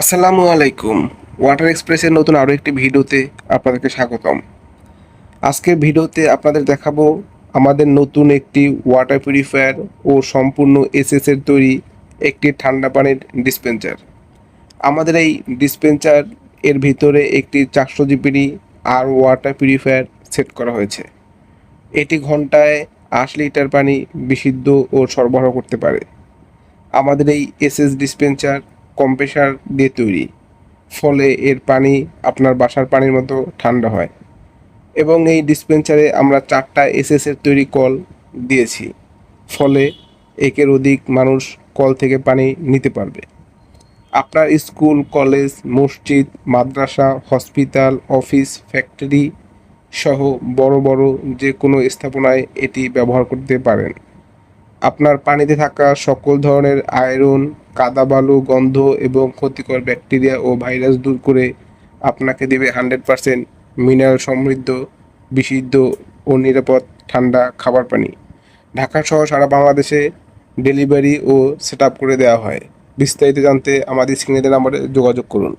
আসসালামু আলাইকুম। ওয়াটার এক্সপ্রেসের নতুন আরও একটি ভিডিওতে আপনাদেরকে স্বাগতম। আজকের ভিডিওতে আপনাদের দেখাবো আমাদের নতুন একটি ওয়াটার পিউরিফায়ার ও সম্পূর্ণ এসএস এর তৈরি একটি ঠান্ডা পানির ডিসপেন্সার আমাদের এই ডিসপেন্সার এর ভিতরে একটি চারশো জিপিডি আর ওয়াটার পিউরিফায়ার সেট করা হয়েছে। এটি ঘন্টায় আট লিটার পানি বিশুদ্ধ ও সরবরাহ করতে পারে। আমাদের এই এসএস ডিসপেন্সার কম্প্রেসার দিয়ে তৈরি। ফলে এর পানি আপনার বাসার পানির মতো ঠান্ডা হয়। এবং এই ডিসপেন্সারে আমরা চারটা এসএস এর তৈরি কল দিয়েছি। ফলে একের অধিক মানুষ কল থেকে পানি নিতে পারবে। আপনার স্কুল, কলেজ, মসজিদ, মাদ্রাসা, হসপিটাল, অফিস, ফ্যাক্টরি সহ বড় বড় যে কোনো স্থাপনায় এটি ব্যবহার করতে পারেন। আপনার পানিতে থাকা সকল ধরনের আয়রন কাদাবালু গন্ধ এবং ক্ষতিকর ব্যাকটেরিয়া ও ভাইরাস দূর করে আপনাকে দেবে হান্ড্রেড পারসেন্ট মিনারেল সমৃদ্ধ, বিশুদ্ধ ও নিরাপদ ঠান্ডা খাবার পানি। ঢাকা সহ সারা বাংলাদেশে ডেলিভারি ও সেট করে দেওয়া হয়। বিস্তারিত জানতে আমাদের স্ক্রিনে নাম্বারে যোগাযোগ করুন।